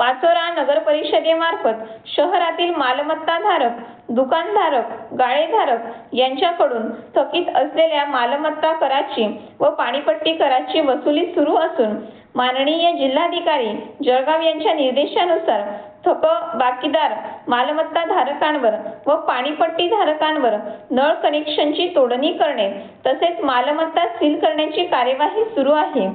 पाचोरा नगर परिषदेमार्फत शहरातील मालमत्ताधारक दुकानधारक गाळेधारक यांच्याकडून थकीत असलेल्या मालमत्ता कराची व पाणीपट्टी कराची वसुली सुरू असून माननीय जिल्हाधिकारी जळगाव यांच्या निर्देशानुसार थकबाकीदार मालमत्ता धारकांवर व पाणीपट्टी धारकांवर नळ कनेक्शनची तोडणी करणे तसेच मालमत्ता सील करण्याची कार्यवाही सुरू आहे.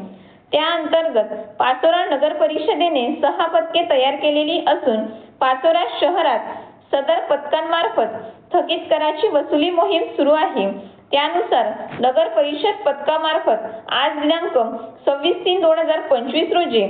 त्या अंतर्गत पाचोरा नगर परिषदेने सहा पथके तयार केलेली असून पाचोरा शहरात सदर पथकांमार्फत थकीत कराची वसुली मोहीम सुरू आहे. त्यानुसार नगर परिषद पथकामार्फत आज दिनांक सव्वीस तीन दोन हजार पंचवीस रोजी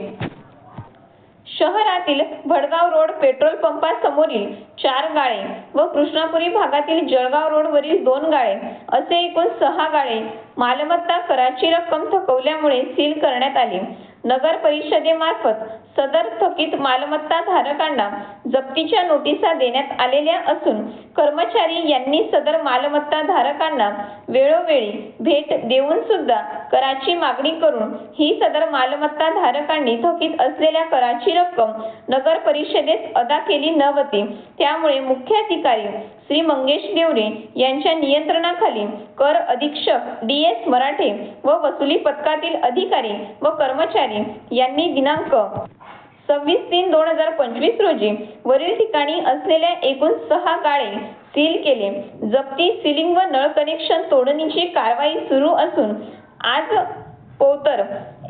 शहरातील भडगाव रोड पेट्रोल पंपासमोरील चार गाळे व कृष्णापुरी भागातील जळगाव रोडवरील दोन गाळे असे एकूण सहा गाळे मालमत्ता कराची रक्कम थकवल्यामुळे सील करण्यात आली. नगर परिषदेमार्फत सदर थकीत मालमत्ता धारकांना जप्तीच्या नोटिसा देण्यात आलेल्या असून कर्मचारी यांनी सदर मालमत्ता धारकांना वेळोवेळी भेट देऊन सुद्धा कराची मागणी करून ही सदर मालमत्ता धारकांनी थकीत असलेल्या कराची रक्कम नगर परिषदेस अदा केली नव्हती. त्यामुळे मुख्याधिकारी श्री मंगेश देवरे यांच्या नियंत्रणाखाली कर अधीक्षक डी एस मराठे व वसुली पथकातील अधिकारी व कर्मचारी यांनी दिनांक सव्वीस तीन दोन हजार पंचवीस रोजी वरील ठिकाणी असलेल्या एकूण सहा गाळे सील केले. जप्ती सिलिंग व नळ कनेक्शन तोडणीची कारवाई सुरू असून आज पोतर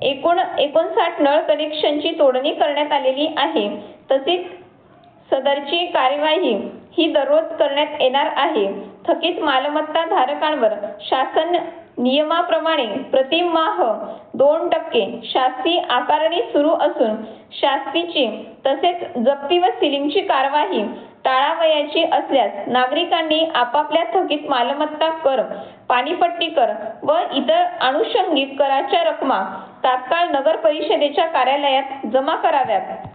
एकूण एकोणसाठ नळ कनेक्शनची तोडणी करण्यात आलेली आहे. तसेच सदरची कार्यवाही ही दररोज करण्यात येणार आहे. थकीत मालमत्ता धारकांवर शासन नियमाप्रमाणे प्रतिमाह दोन टक्के शास्ती आकारणी सुरू असून शास्तीची तसेच जप्ती व सिलिंगची कारवाही टाळावयाची असल्यास नागरिकांनी आपापल्या थकीत मालमत्ता कर पाणीपट्टी कर व इतर आनुषंगिक कराच्या रकमा तात्काळ नगर परिषदेच्या कार्यालयात जमा कराव्यात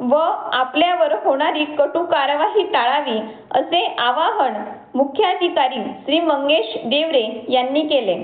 व आपल्यावर होणारी कटु कारवाई टाळावी असे आवाहन मुख्याधिकारी श्री मंगेश देवरे यांनी केले.